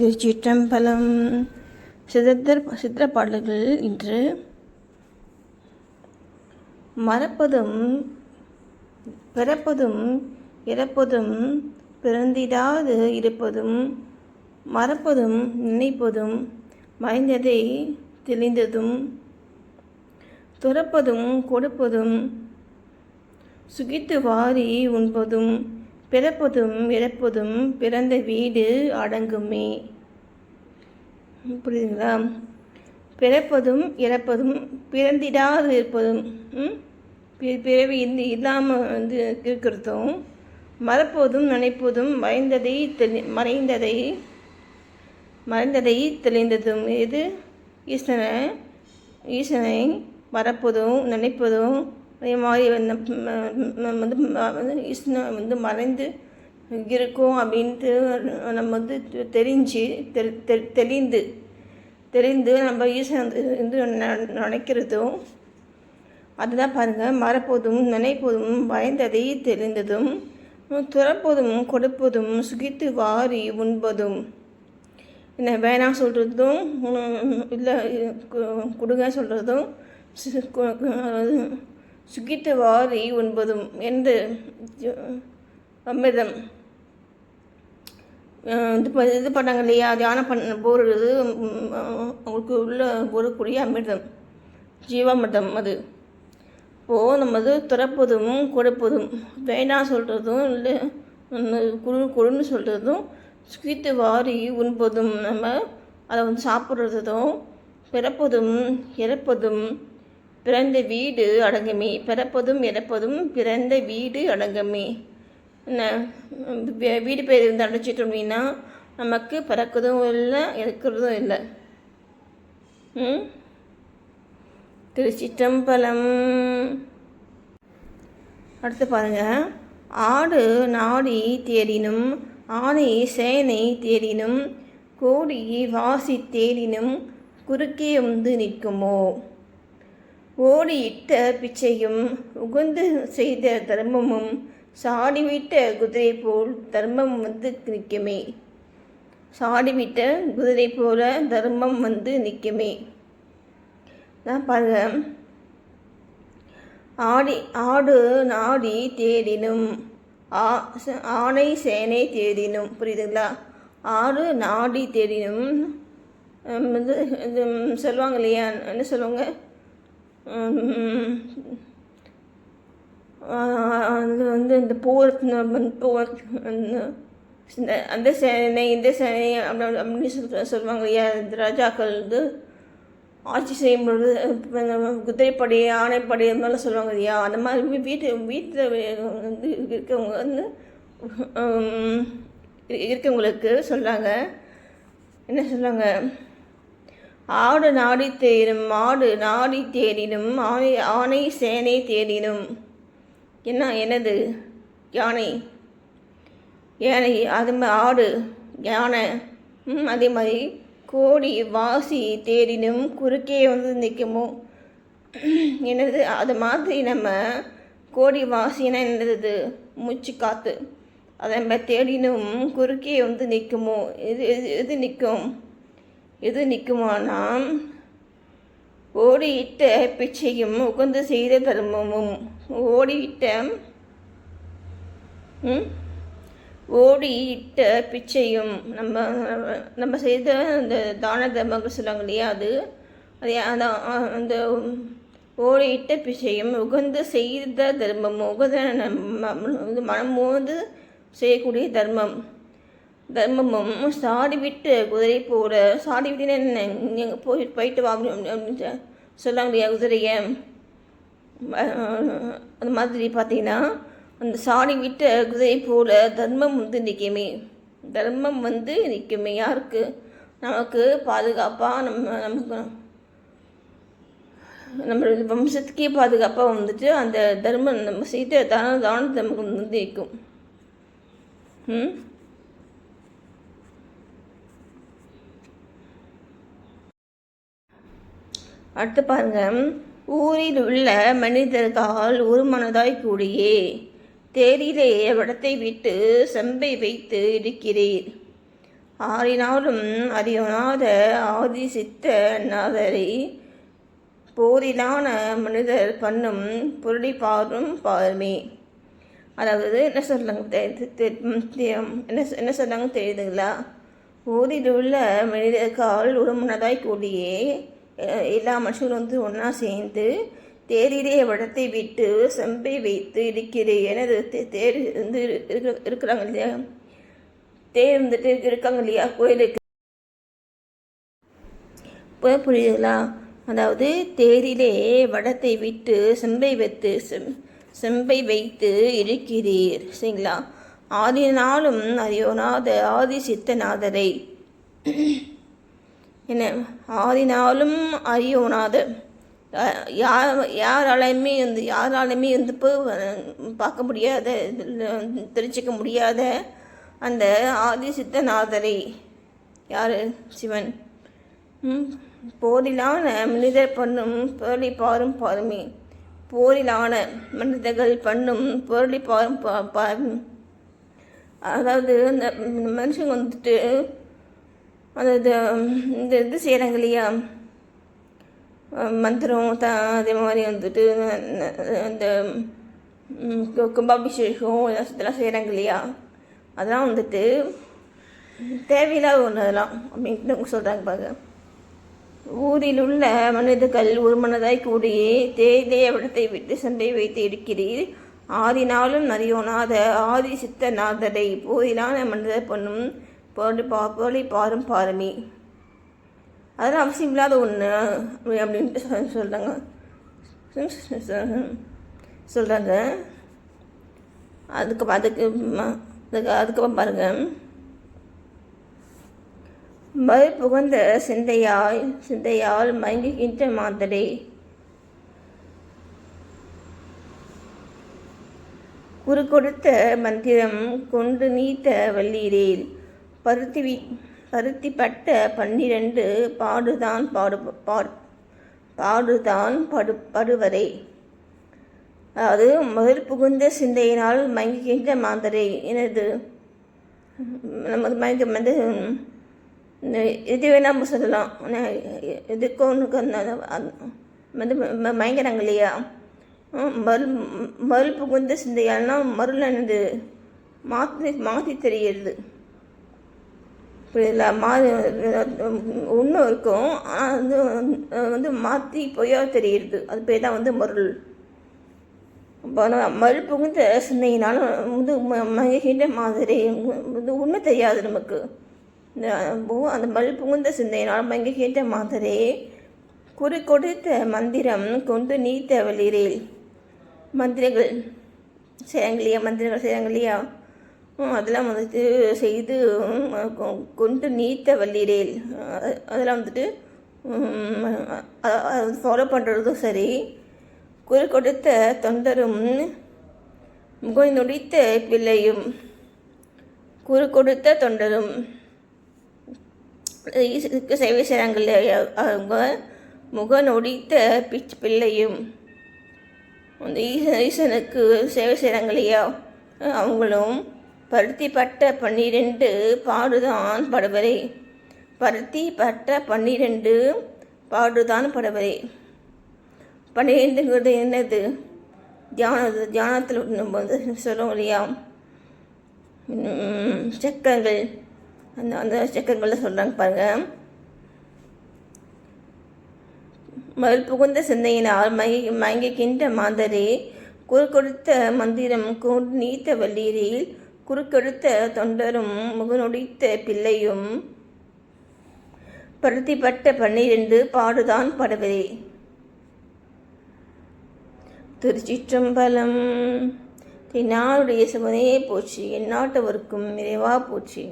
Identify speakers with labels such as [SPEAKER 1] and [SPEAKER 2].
[SPEAKER 1] திருச்சிற்றம்பலம். சிதர் சித்திர பாடல்கள் இன்று. மறப்பதும் பிறப்பதும் இறப்பதும் பிறந்திடாது இருப்பதும் மறப்பதும் நினைப்பதும் மறைந்ததை தெளிந்ததும் துறப்பதும் கொடுப்பதும் சுகித்து வாரி உண்பதும் பிறப்பதும் இறப்பதும் பிறந்த வீடு அடங்குமே. புரியுதுங்களா? பிறப்பதும் இறப்பதும் பிறந்திடாது இருப்பதும் பிறவி இந்த இல்லாமல் வந்து இருக்கிறதும் மறப்போதும் நினைப்பதும் மறைந்ததை தெளி மறைந்ததை மறைந்ததை தெளிந்ததும். எது? ஈசனை ஈசனை மறப்பதும் நினைப்பதும் அதே மாதிரி வந்து வந்து மறைந்து இருக்கும் அப்படின்ட்டு நம்ம வந்து தெரிஞ்சு தெ தெளிந்து தெரிந்து நம்ம ஈசனை வந்து ந- நினைக்கிறதும் அதுதான் பாருங்கள் மறப்போதும் நினைப்போதும் பயந்ததை தெரிந்ததும் துறப்பதும் கொடுப்பதும் சுகித்து வாரி உண்பதும். என்ன வேணாம் சொல்கிறதும் இல்லை கொடுங்க சொல்கிறதும் சுகித்து வாரி உண்பதும் என்று அமிர்தம் இது இது பண்ணாங்க இல்லையா தியானம் பண்ண போடுறது அவங்களுக்கு உள்ள போடக்கூடிய அமிர்தம் ஜீவாமிர்தம் அது. இப்போது நம்ம இது துறப்பதும் கொடுப்பதும் வேண்டாம் சொல்கிறதும் இல்லை குரு குழுன்னு சொல்கிறதும் சுகித்து வாரி உண்பதும் நம்ம அதை வந்து சாப்பிட்றதும் பிறப்பதும் இறப்பதும் பிறந்த வீடு அடங்குமே பிறப்பதும் இறப்பதும் பிறந்த வீடு அடங்குமே. என்ன? வீடு பேர் இருந்து அடைச்சிட்டோம் அப்படின்னா நமக்கு பிறக்கிறதும் இல்லை இருக்கிறதும் இல்லை. ம்? திருச்சிற்றம்பலம். அடுத்து பாருங்கள் ஆடு நாடி தேடினும் ஆனை சேனை தேடினும் கோடி வாசி தேடினும் குறுக்கே வந்து நிற்குமோ? ஓடியிட்ட பிச்சையும் உகுந்து செய்த தர்மமும் சாடிவிட்ட குதிரை போல் தர்மம் வந்து நிற்குமே. சாடிவிட்ட குதிரை போல தர்மம் வந்து நிற்குமே. நான் பாருங்க ஆடி ஆடு நாடி தேடினும் ஆ ச- ஆணை சேனை தேடினும் புரியுதுங்களா? ஆடு நாடி தேடினும் வந்து இது சொல்லுவாங்க இல்லையா? என்ன சொல்லுவாங்க? அது வந்து இந்த போர் போர் இந்த அந்த சேனை இந்த சேனை அப்படி அப்படின்னு சொல் சொல்லுவாங்க இல்லையா இந்த ராஜாக்கள் வந்து ஆட்சி செய்யும் பொழுது குதிரைப்படை ஆணைப்படை அந்த மாதிரிலாம் சொல்லுவாங்க இல்லையா அந்த மாதிரி வீட்டு வீட்டில் வந்து இருக்கவங்க வந்து இருக்கவங்களுக்கு சொல்கிறாங்க என்ன சொல்கிறாங்க ஆடு நாடி தேடும் மாடு நாடி தேடினும் ஆணை ஆணை சேனை தேடினும் என்ன எனது யானை. யானை அது ஆடு யானை. ம், அதே மாதிரி கோடி வாசி தேடினும் குறுக்கே வந்து நிற்குமோ? என்னது? அது மாதிரி நம்ம கோடி வாசினா என்னது மூச்சு காற்று அதை நம்ம தேடினும் குறுக்கே வந்து நிற்குமோ? இது இது நிற்கும். எது நிற்குமானாம் ஓடியிட்ட பிச்சையும் உகந்து செய்த தர்மமும் ஓடியிட்ட ஓடியிட்ட பிச்சையும் நம்ம நம்ம செய்த அந்த தான தர்மங்கள் சொல்லுவாங்க இல்லையா அது. அது அந்த அந்த ஓடியிட்ட பிச்சையும் உகந்து செய்த தர்மம் உகந்த நம்ம வந்து மனம் மோந்து செய்யக்கூடிய தர்மம். தர்மமும் சாடி விட்டு குதிரை போகிற சாடி விட்டுன்னு என்ன? நீங்கள் போய் போயிட்டு வா அப்படின்னு சொல்லாங்க இல்லையா குதிரையை? அந்த மாதிரி பார்த்தீங்கன்னா அந்த சாடி விட்ட குதிரை போல தர்மம் வந்து நிற்குமே தர்மம் வந்து நிற்குமே யாருக்கு? நமக்கு பாதுகாப்பாக நம்ம நமக்கு நம்ம வம்சத்துக்கே பாதுகாப்பாக வந்துட்டு அந்த தர்மம் நம்ம செய்த தான தானம் நமக்கு வந்து நிற்கும் ம்? அடுத்து பாருங்க. ஊரில் உள்ள மனிதர்கள் ஒரு மனதாய் கூடியே தேரிலே வடத்தை விட்டு செம்பை வைத்து இருக்கிறீர். ஆறினாலும் அறியனாத ஆதி சித்த நாதரை போரிலான மனிதர் பண்ணும் புரளி பாரும் பாருமே. அதாவது என்ன சொல்கிறாங்க தெ- என்ன சொ- என்ன சொல்கிறாங்க தெரியுதுங்களா? ஊரில் உள்ள மனிதர்கள் உடம்புனதாய் கூடியே எல்லா மனுஷங்களும் வந்து ஒன்றா சேர்ந்து தேரிலே வடத்தை விட்டு செம்பை வைத்து இருக்கிறேன் எனது தேர் வந்து இருக்கிற இருக்கிறாங்க இல்லையா? தேர் வந்துட்டு இருக்காங்க இல்லையா? கோயிலுக்கு. புரிய புரியுதுங்களா? அதாவது தேரிலே வடத்தை விட்டு செம்பை வைத்து செம் செம்பை வைத்து இருக்கிறீர் சரிங்களா? ஆதினாலும் அறியோனாத ஆதி சித்தநாதரை என்ன ஆதினாலும் அறியோனாது. யார் யாராலையுமே வந்து யாராலையுமே வந்து இப்போ பார்க்க முடியாத இதில் தெரிஞ்சிக்க முடியாத அந்த ஆதி சித்தநாதரை யார்? சிவன். போரிலான மனிதர் பண்ணும் பொருளை பாரும் பாருமே. போரிலான மனிதர்கள் பண்ணும் பொருளை பாரும் பா பாரும். அதாவது அந்த மனுஷங்க வந்துட்டு அந்த இது- இந்த இது செய்கிறாங்க இல்லையா? மந்திரம் த அதே மாதிரி வந்துட்டு இந்த கும்பாபிஷேகம் இதெல்லாம் இதெல்லாம் செய்கிறாங்க இல்லையா? அதெல்லாம் வந்துட்டு தேவையில்லாத ஒன்று அதெல்லாம் அப்படின்னு சொல்கிறாங்க பாருங்க. ஊரில் உள்ள மனிதர்கள் ஒரு மனதாய் கூடியே தேதே விடத்தை விட்டு சண்டை வைத்து இருக்கிறீர். ஆதினாலும் நரியோனாத ஆதி சித்த நாதரை போதிலான மனிதர் பண்ணும் பொருள் பா பொருளை பாரும் பாருமே. அதெல்லாம் அவசியம் இல்லாத ஒன்று அப்படின்ட்டு சொ- சொல்கிறாங்க சொல்கிறாங்க அதுக்கு அதுக்கு அதுக்கு அதுக்கப்புறம் பாருங்கள் மறு புகுந்த சிந்தையால் சிந்தையால் மயங்குகின்ற மாதிரி. குறு கொடுத்த மந்திரம் கொண்டு நீத்த வல்லீரேல் பருத்தி வி பருத்திப்பட்ட பன்னிரண்டு பாடுதான் பாடு பாடு பாடுதான் படு படுவரே அதாவது முதல் புகுந்த சிந்தையினால் மயங்குகின்ற மாந்தரே. எனது நமது மயங்க வந்து இந்த இது வேணால் நம்ம சொல்லலாம் ஆனால் இதுக்கும் ஒன்றுக்கு வந்து மயங்கிறாங்க மயங்குறாங்க இல்லையா மறு மறு புகுந்த சிந்தையால்னா மறுல என்னது மாற்றி மாற்றி இப்படி இல்லை மாறி ஒன்றும் இருக்கும் அது வந்து மாற்றி பொய்யா தெரியுது அது பேர் தான் வந்து மருள். அப்போ மறு புகுந்த சிந்தையினாலும் வந்து ம- மாதிரி வந்து உண்மை தெரியாது நமக்கு. இந்த அந்த மல் புகுந்த சிந்தையினால் மகிழ்கின்ற மாதிரி குறி கொடுத்த மந்திரம் கொண்டு நீத்த வெளிரேல் மந்திரங்கள் செய்கிறாங்க இல்லையா மந்திரங்கள் செய்கிறாங்க இல்லையா அதெல்லாம் வந்துட்டு செய்து கொ- கொண்டு நீத்த வல்லிரேல். அதெல்லாம் வந்துட்டு ஃபாலோ பண்ணுறதும் சரி. குரு கொடுத்த தொண்டரும் முகை நொடித்த பிள்ளையும் குறு கொடுத்த தொண்டரும் ஈசனுக்கு சேவை செய்கிறாங்க இல்லையா அவங்க முக நொடித்த பிச் பிள்ளையும் அந்த ஈசனுக்கு சேவை செய்கிறாங்க இல்லையா அவங்களும் பருத்தி பட்ட பன்னிரெண்டு பாடுதான் படவரே. பருத்தி பட்ட பன்னிரெண்டு பாடுதான் படுவரே. பன்னிரெண்டுங்கிறது என்னது? தியானது தியானத்தில் வந்து சொல்லுவோம் இல்லையா ம், சக்கரங்கள். அந்த அந்த சக்கரங்களில் சொல்கிறாங்க பாருங்கள் மறுபுகுந்த சிந்தையினால் மயங்கி மயங்குகின்ற மாந்தரே குறு கொடுத்த மந்திரம் கொண்டு நீத்த வள்ளீரில் குறுக்கெடுத்த தொண்டரும் முகநொடித்த பிள்ளையும் பருத்திப்பட்ட பன்னிரண்டு பாடுதான் படவரே திருச்சிற்றம்பலம் தென்னாளுடைய சிவனே போச்சு எந்நாட்டவருக்கும் நிறைவா போச்சு